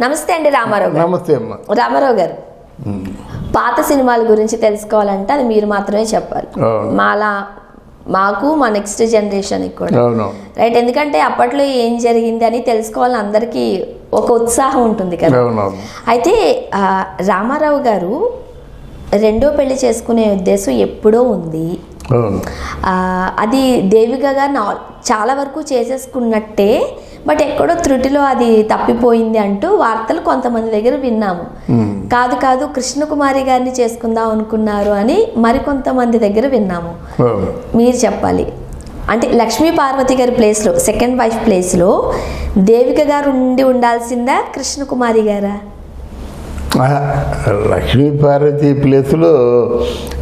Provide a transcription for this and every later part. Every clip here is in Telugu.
నమస్తే అండి రామారావు గారు. నమస్తే అమ్మ. రామారావు గారు పాత సినిమాల గురించి తెలుసుకోవాలంటే అది మీరు మాత్రమే చెప్పాలి. మాలా మాకు మా నెక్స్ట్ జనరేషన్కి కూడా. రైట్ ఎందుకంటే అప్పట్లో ఏం జరిగింది అని తెలుసుకోవాలని అందరికీ ఒక ఉత్సాహం ఉంటుంది కదా. అయితే రామారావు గారు రెండో పెళ్ళి చేసుకునే ఉద్దేశం ఎప్పుడో ఉంది. అది దేవిక గారిని చాలా వరకు చేసేసుకున్నట్టే బట్ ఎక్కడో త్రుటిలో అది తప్పిపోయింది అంటూ వార్తలు కొంతమంది దగ్గర విన్నాము. కాదు కాదు కృష్ణకుమారి గారిని చేసుకుందాం అనుకున్నారు అని మరికొంతమంది దగ్గర విన్నాము. మీరు చెప్పాలి. అంటే లక్ష్మీ పార్వతి గారి ప్లేస్లో సెకండ్ వైఫ్ ప్లేస్లో దేవిక గారు ఉండి ఉండాల్సిందా కృష్ణకుమారి గారా? లక్ష్మీ పార్వతి ప్లేస్లో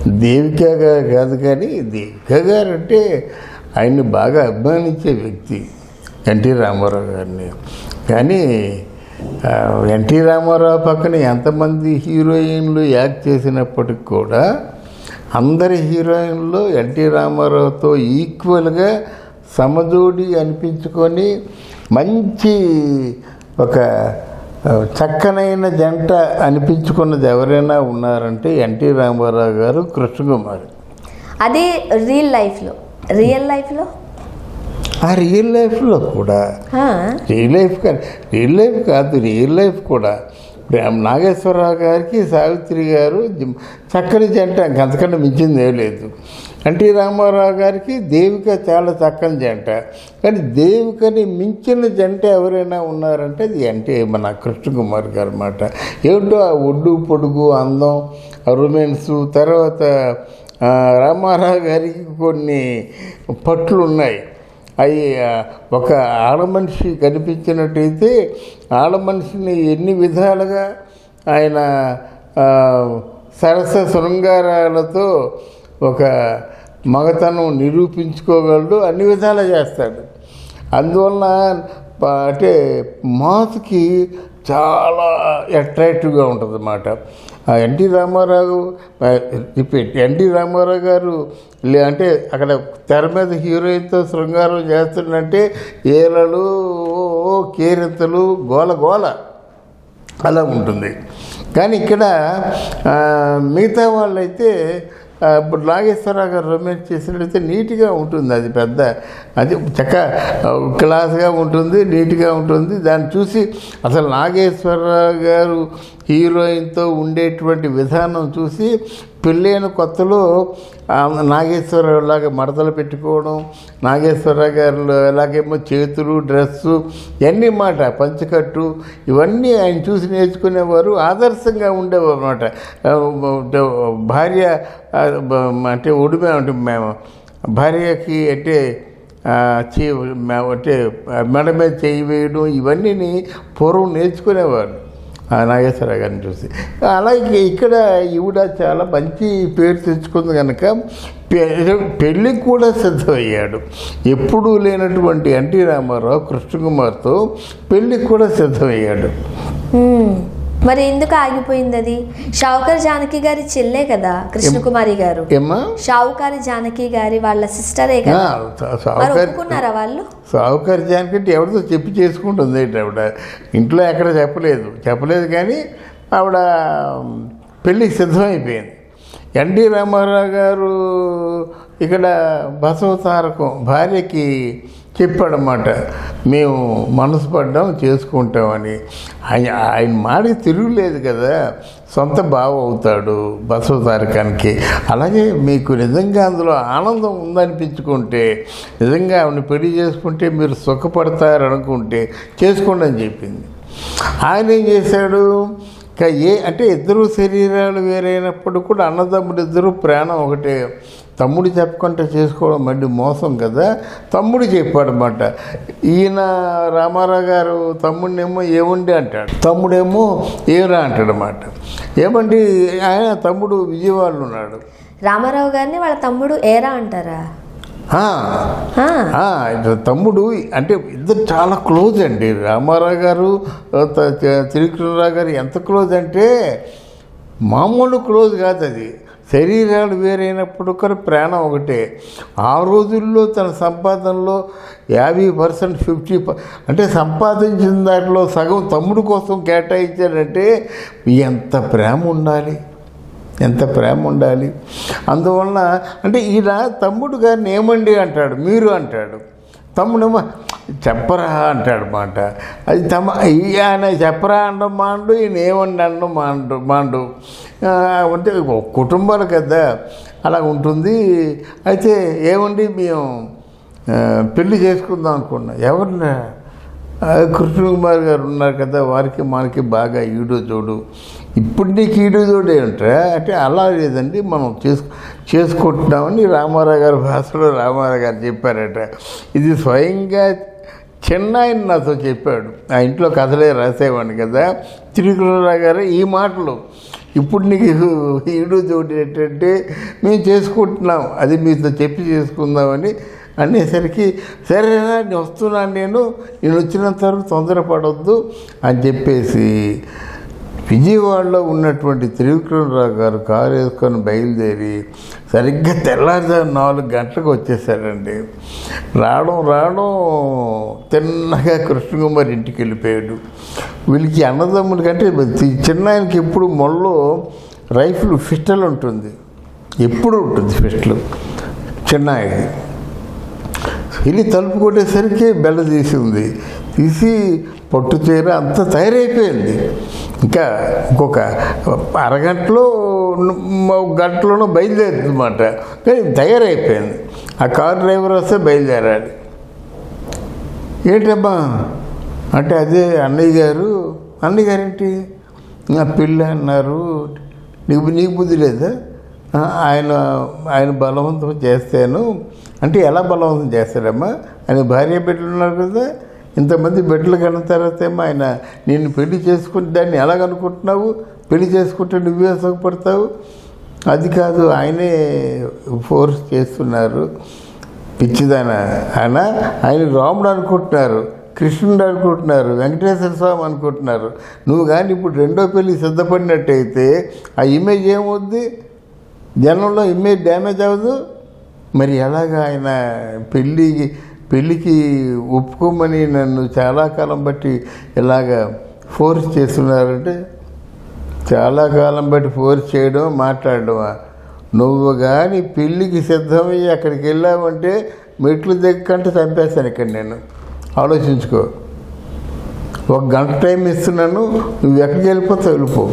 దేవిక గారు కాదు కానీ దేవిక గారు అంటే ఆయన్ని బాగా అభిమానించే వ్యక్తి. ఎన్టీ రామారావు గారిని. కానీ ఎన్టీ రామారావు పక్కన ఎంతమంది హీరోయిన్లు యాక్ట్ చేసినప్పటికి కూడా అందరి హీరోయిన్లు ఎన్టీ రామారావుతో ఈక్వల్గా సమజోడి అనిపించుకొని మంచి ఒక చక్కనైన జంట అనిపించుకున్నది ఎవరైనా ఉన్నారంటే ఎన్టీ రామారావు గారు కృష్ణకుమారి. అదే రియల్ లైఫ్లో రియల్ లైఫ్లో ఆ రియల్ లైఫ్లో కూడా. రియల్ లైఫ్ కానీ రియల్ లైఫ్ కాదు రియల్ లైఫ్ కూడా. నాగేశ్వరరావు గారికి సావిత్రి గారు చక్కని జంట అంతకన్నా మించింది ఏం లేదు. ఎన్టీ రామారావు గారికి దేవిక చాలా చక్కని జంట. కానీ దేవికని మించిన జంట ఎవరైనా ఉన్నారంటే అది ఎన్టీ మన కృష్ణకుమార్ గారు అన్నమాట ఏమిటో ఆ ఒడ్డు పొడుగు అందం రొమాన్స్ తర్వాత రామారావు గారికి కొన్ని పట్లు ఉన్నాయి. అవి ఒక ఆడ మనిషి కనిపించినట్టయితే ఆడ మనిషిని ఎన్ని విధాలుగా ఆయన సరస శృంగారాలతో ఒక మగతనం నిరూపించుకోగలడు అన్ని విధాలు చేస్తాడు. అందువలన అంటే మాస్కి చాలా అట్రాక్టివ్గా ఉంటుంది అన్నమాట N T Rama Rao repeat N T Rama Rao garu లే- అంటే అక్కడ తెర మీద హీరోయిన్తో శృంగారం చేస్తుందంటే ఏలలు కేరింతలు గోల గోల అలా ఉంటుంది. కానీ ఇక్కడ మిగతా వాళ్ళైతే ఇప్పుడు నాగేశ్వరరావు గారు రొమాన్స్ చేసినట్లయితే నీట్గా ఉంటుంది. అది పెద్ద అది చక్క క్లాస్గా ఉంటుంది నీట్గా ఉంటుంది. దాన్ని చూసి అసలు నాగేశ్వరరావు గారు హీరోయిన్తో ఉండేటువంటి విధానం చూసి పెళ్ళైన కొత్తలో నాగేశ్వరరావు లాగా మడతలు పెట్టుకోవడం నాగేశ్వరరావు గారు ఎలాగేమో చేతులు డ్రెస్సు ఇవన్నీ మాట పంచకట్టు ఇవన్నీ ఆయన చూసి నేర్చుకునేవారు ఆదర్శంగా ఉండేవారు అనమాట భార్య అంటే ఉడిమే అంటే మేము భార్యకి అంటే చే అంటే మెడ మీద చేయి వేయడం ఇవన్నీ పూర్వం నేర్చుకునేవారు. నాగేశ్వరరావు గారిని చూసి. అలాగే ఇక్కడ ఈవిడ చాలా మంచి పేరు తెచ్చుకుంది కనుక పె- పెళ్ళికి కూడా సిద్ధమయ్యాడు. ఎప్పుడూ లేనటువంటి ఎన్టీ రామారావు కృష్ణకుమార్తో పెళ్ళికి కూడా సిద్ధమయ్యాడు. మరి ఎందుకు ఆగిపోయింది అది? షావుకర్ జానకి గారి చెల్లే కదా కృష్ణకుమారి గారు. షావుకారి జానకి గారి వాళ్ళ సిస్టరే కదా. ఆ, సా- మరి సావుకారి ఒప్పుకున్నారా వాళ్ళు? సావుకార్యానికంటే ఎవరితో చెప్పి చేసుకుంటుంది ఆవిడ? ఇంట్లో ఎక్కడ చెప్పలేదు. చెప్పలేదు కానీ ఆవిడ పెళ్ళికి సిద్ధమైపోయింది. ఎన్టీ రామారావు గారు ఇక్కడ బసవ తారకం భార్యకి చెప్పాడన్నమాట. మేము మనసు పడ్డాం చేసుకుంటామని. ఆయన ఆయన మాటకి తిరుగులేదు కదా. సొంత బావ అవుతాడు బసవ తారకానికి అలాగే మీకు నిజంగా అందులో ఆనందం ఉందనిపించుకుంటే నిజంగా ఆవిడని పెళ్ళి చేసుకుంటే మీరు సుఖపడతారనుకుంటే చేసుకోండి అని చెప్పింది. ఆయన ఏం చేశాడు? ఇంకా ఏ అంటే ఇద్దరు శరీరాలు వేరైనప్పుడు కూడా అన్నదమ్ముడు ఇద్దరు ప్రాణం ఒకటే. తమ్ముడు చెప్పకుండా చేసుకోవడం మళ్ళీ మోసం కదా? తమ్ముడు చెప్పాడనమాట ఈయన రామారావు గారు తమ్ముడినేమో ఏముండి అంటాడు. తమ్ముడేమో ఏరా అంటాడనమాట ఏమండి ఆయన తమ్ముడు విజయవాడలో ఉన్నాడు. రామారావు గారిని వాళ్ళ తమ్ముడు ఏరా అంటారా? తమ్ముడు అంటే ఇద్దరు చాలా క్లోజ్ అండి. రామారావు గారు త- త- త్రివిక్రమరావు గారు ఎంత క్లోజ్ అంటే మామూలు క్లోజ్ కాదు అది. శరీరాలు వేరైనప్పుడు కూడా ప్రాణం ఒకటే. ఆ రోజుల్లో తన సంపాదనలో యాభై పర్సెంట్ ఫిఫ్టీ అంటే సంపాదించిన దాంట్లో సగం తమ్ముడు కోసం కేటాయించాడంటే ఎంత ప్రేమ ఉండాలి. ఎంత ప్రేమ ఉండాలి? అందువలన అంటే ఈయన తమ్ముడు గారిని ఏమండి అంటాడు? మీరు అంటాడు. తమ్ముడేమో చెప్పరా అంటాడు మాట. అది తమ ఆయన చెప్పరా అనడం మాండు ఈయన ఏమండి అనడం మాండు మాండు. అంటే ఒక కుటుంబాలు కదా అలా ఉంటుంది. అయితే ఏమండి మేము పెళ్ళి చేసుకుందాం అనుకున్నా. ఎవరినా? కృష్ణ కుమార్ గారు ఉన్నారు కదా వారికి మనకి బాగా ఈడు జోడు ఇప్పుడు నీకు ఈడుదోడు అంటే అలా లేదండి మనం చేసు చేసుకుంటున్నామని రామారావు గారి భాషలో రామారావు గారు చెప్పారట. ఇది స్వయంగా చిన్న నాతో చెప్పాడు. ఆ ఇంట్లో కథలే రాసేవాడిని కదా. తిరుగులరావు గారు ఈ మాటలు. ఇప్పుడు నీకు ఈడు చోటు ఏంటంటే మేము చేసుకుంటున్నాం అది మీతో చెప్పి చేసుకుందామని అనేసరికి సరేనా నేను వస్తున్నాను నేను నేను వచ్చినంత వరకు తొందరపడొద్దు అని చెప్పేసి విజయవాడలో ఉన్నటువంటి త్రివిక్రమరావు గారు కారు వేసుకొని బయలుదేరి సరిగ్గా తెల్లారుజాము నాలుగు గంటలకు వచ్చేసారండి. రావడం రావడం తిన్నగా కృష్ణకుమార్ ఇంటికి వెళ్ళిపోయాడు. వీళ్ళకి అన్నదమ్ముల కంటే చిన్న ఆయనకి ఎప్పుడు మొల్లో రైఫిల్ పిస్టల్ ఉంటుంది. ఎప్పుడు ఉంటుంది పిస్టల్ చిన్న ఆయనకి వెళ్ళి తలుపు కొట్టేసరికి బెల్ల తీసింది తీసి పట్టు చీర అంతా తయారైపోయింది. ఇంకా ఇంకొక అరగంటలో ఒక గంటలోనో బయలుదేరుతుందన్నమాట కానీ తయారైపోయింది. ఆ కార్ డ్రైవర్ వస్తే బయలుదేరాలి ఏంటమ్మా? అంటే అదే అన్నయ్య గారు అన్నయ్య గారేంటి? నా పిల్ల అన్నారు. నీకు నీకు బుద్ధి లేదా? ఆయన ఆయన బలవంతం చేస్తాను. అంటే ఎలా బలవంతం చేస్తాడమ్మా? ఆయన భార్య బిడ్డలు ఉన్నారు కదా. ఇంతమంది బిడ్డలు కన్న తర్వాత ఏమో ఆయన నేను పెళ్ళి చేసుకుని దాన్ని ఎలాగనుకుంటున్నావు? పెళ్ళి చేసుకుంటే నువ్వే సుఖపడతావు? అది కాదు ఆయనే ఫోర్స్ చేస్తున్నారు. పిచ్చిదాన. ఆయన ఆయన రాముడు అనుకుంటున్నారు కృష్ణుడు అనుకుంటున్నారు వెంకటేశ్వర స్వామి అనుకుంటున్నారు. నువ్వు కానీ ఇప్పుడు రెండో పెళ్ళి సిద్ధపడినట్టయితే ఆ ఇమేజ్ ఏమవుద్ది? జనంలో ఇమేజ్ డ్యామేజ్ అవ్వదు? మరి ఎలాగ ఆయన పెళ్ళికి పెళ్ళికి ఒప్పుకోమని నన్ను చాలా కాలం బట్టి ఇలాగ ఫోర్స్ చేస్తున్నారంటే చాలా కాలం బట్టి ఫోర్స్ చేయడం మాట్లాడడమా నువ్వు కానీ పెళ్ళికి సిద్ధమయ్యి అక్కడికి వెళ్ళావంటే మెట్లు దగ్గకంటే చంపేస్తాను ఇక్కడ నేను. ఆలోచించుకో. ఒక గంట టైం ఇస్తున్నాను నువ్వు ఎక్కడికి వెళ్ళిపోతావు? వెళ్ళిపో.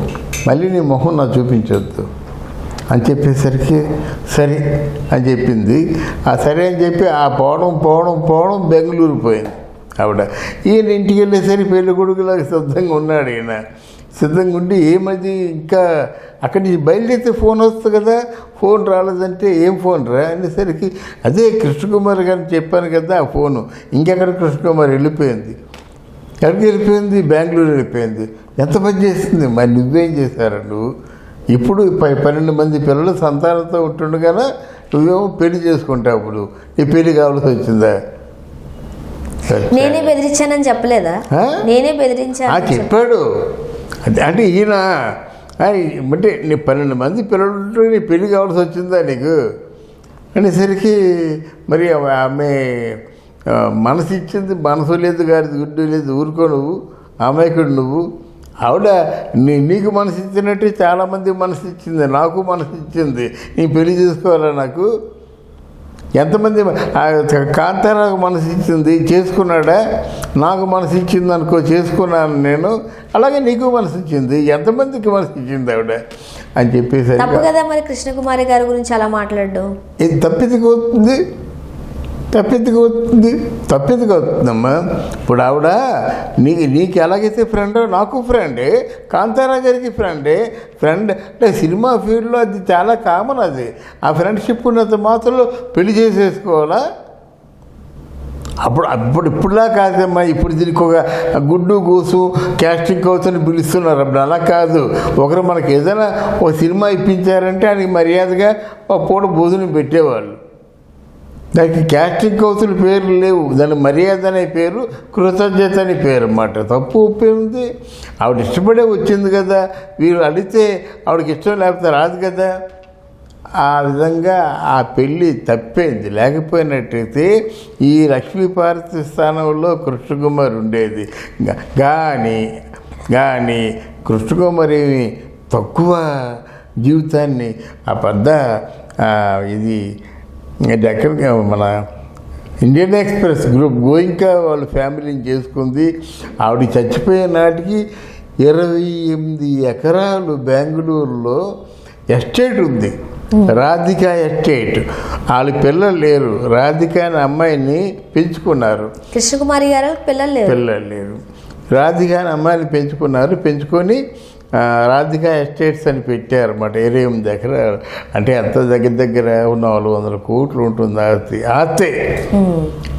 మళ్ళీ నీ మొహం నాకు చూపించొద్దు. అని చెప్పేసరికి సరే అని చెప్పింది. ఆ సరే అని చెప్పి ఆ పోవడం పోవడం పోవడం బెంగళూరు పోయింది ఆవిడ. ఈయన ఇంటికి వెళ్ళేసరికి పెళ్ళి కొడుకులాగా సిద్ధంగా ఉన్నాడు ఈయన. సిద్ధంగా ఉండి ఏమది ఇంకా అక్కడి నుంచి బయలుదేరితే ఫోన్ వస్తుంది కదా ఫోన్ రాలేదంటే ఏం ఫోన్ రా అనేసరికి అదే కృష్ణకుమార్ గారిని చెప్పాను కదా ఆ ఫోను. ఇంకెక్కడ కృష్ణకుమార్ వెళ్ళిపోయింది? ఎక్కడికి వెళ్ళిపోయింది? బెంగళూరు వెళ్ళిపోయింది. ఎంత పని చేస్తుంది మరి నువ్వేం చేశారు నువ్వు ఇప్పుడు పన్నెండు మంది పిల్లలు సంతానంతో ఉంటుండగానే నువ్వేమో పెళ్ళి చేసుకుంటావు ఇప్పుడు నీ పెళ్ళి కావాల్సి వచ్చిందా? నేనే బెదిరించానని చెప్పలేదా? నేనే ఆ, బెదిరించాను చెప్పాడు. అంటే అంటే ఈయన అంటే నీ పన్నెండు మంది పిల్లలు ఉంటే నీ పెళ్ళి కావాల్సి వచ్చిందా నీకు? అనేసరికి మరి ఆమె- మనసు ఇచ్చింది మనసు లేదు గారి గుడ్డు లేదు ఊరుకో నువ్వు అమాయకుడు నువ్వు. ఆవిడ నీ నీకు మనసు ఇచ్చినట్టు చాలామంది మనసు ఇచ్చింది నాకు మనసు ఇచ్చింది. నీ పెళ్ళి చేసుకోవాలా నాకు? ఎంతమంది ఆ కాంతారావు మనసు ఇచ్చింది చేసుకున్నాడా? నాకు మనసు ఇచ్చింది అనుకో చేసుకున్నాను నేను. అలాగే నీకు మనసు ఇచ్చింది ఎంతమందికి మనసు ఇచ్చింది ఆవిడ? అని చెప్పేసరికి తప్పు కదా మరి కృష్ణకుమారి గారి గురించి అలా మాట్లాడడం? ఇది తప్పెందుకు అవుతుంది తప్పెందుకు అవుతుంది ఇప్పుడు ఆవిడ నీ నీకు ఎలాగైతే ఫ్రెండో నాకు ఫ్రెండే కాంతారా గారికి ఫ్రెండే ఫ్రెండ్ అంటే సినిమా ఫీల్డ్లో అది చాలా కామన్ అది. ఆ ఫ్రెండ్షిప్ ఉన్నంత మాత్రంలో పెళ్ళి చేసేసుకోవాలా? అప్పుడు అప్పుడు ఇప్పుడులా కాదమ్మా. ఇప్పుడు దీనికి ఒక గుడ్డు గూసు క్యాస్టింగ్ అని పిలుస్తున్నారు. అప్పుడు అలా కాదు. ఒకరు మనకి ఏదైనా ఒక సినిమా ఇప్పించారంటే ఆయనకి మర్యాదగా ఒక పూట భోజనం పెట్టేవాళ్ళు. దానికి క్యాస్టింగ్ కౌన్సిల్ పేర్లు లేవు. దాని మర్యాద అనే పేరు కృతజ్ఞత అనే పేరు అన్నమాట. తప్పు ఉప్పే ఉంది ఆవిడ ఇష్టపడే వచ్చింది కదా. వీరు అడిగితే ఆవిడకి ఇష్టం లేకపోతే రాదు కదా. ఆ విధంగా ఆ పెళ్ళి తప్పేంది. లేకపోయినట్టయితే ఈ లక్ష్మీపార్వతి స్థానంలో కృష్ణకుమార్ ఉండేది. కానీ కానీ కృష్ణకుమార్ ఏమి తక్కువ జీవితాన్ని ఆ పెద్ద ఇది ఇది ఎక్కడ మన ఇండియన్ ఎక్స్ప్రెస్ గ్రూప్ గోయింకా వాళ్ళ ఫ్యామిలీని చేసుకుంది. ఆవిడ చచ్చిపోయే నాటికి ఇరవై ఎనిమిది ఎకరాలు బెంగళూరులో ఎస్టేట్ ఉంది. రాధిక ఎస్టేట్. వాళ్ళ పిల్లలు లేరు. రాధిక అనే అమ్మాయిని పెంచుకున్నారు. కృష్ణకుమారి గారు పిల్లలు లేరు. పిల్లలు లేరు. రాధిక అనే అమ్మాయిని పెంచుకున్నారు. పెంచుకొని రాధిక ఎస్టేట్స్ అని పెట్టారు అన్నమాట ఎనిమిది ఎకరాలు అంటే ఎంత దగ్గర దగ్గర ఉన్న నాలుగు వందల కోట్లు ఉంటుంది ఆస్తి. ఆస్తే.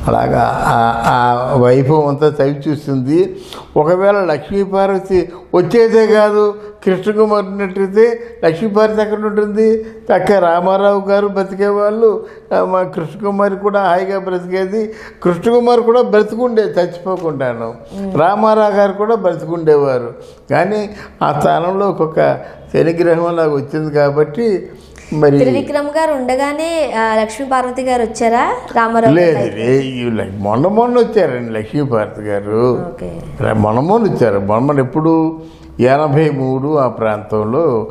అలాగా ఆ- ఆ వైభవం అంతా చవి చూస్తుంది ఒకవేళ లక్ష్మీపార్వతి వచ్చేదే కాదు. కృష్ణకుమార్ ఉన్నట్టయితే లక్ష్మీపార్వతి ఎక్కడ ఉంటుంది. చక్క రామారావు గారు బతికేవాళ్ళు ఆ, మా కృష్ణకుమారి కూడా హాయిగా బ్రతికేది. కృష్ణకుమార్ కూడా బ్రతికుండేది చచ్చిపోకుండాను. రామారావు గారు కూడా బ్రతికుండేవారు. కానీ ఆ స్థానంలో ఒక్కొక్క శనిగ్రహం లాగా వచ్చింది కాబట్టి మరి త్రివిక్రమ్ గారు ఉండగానే లక్ష్మీ పార్వతి గారు వచ్చారా? రామారావు గారి లేదు మొన్న మొన్న వచ్చారండి లక్ష్మీపార్వతి గారు. ఓకే. రే- మొన్న మొన్న వచ్చారు. మొన్న మొన్న ఎప్పుడు? ఎనభై మూడు ఆ ప్రాంతంలో.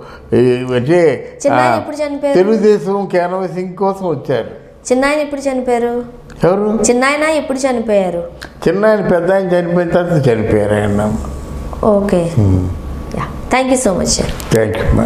అంటే చిన్నాయన? తెలుగుదేశం క్యాన్వసింగ్ కోసం వచ్చారు. చిన్నాయన ఎప్పుడు చనిపోయారు? ఎవరు? చిన్నాయన ఎప్పుడు చనిపోయారు? చిన్న ఆయన పెద్ద ఆయన చనిపోయిన తర్వాత చనిపోయారు ఆయన. Okay. Thank you so much thank you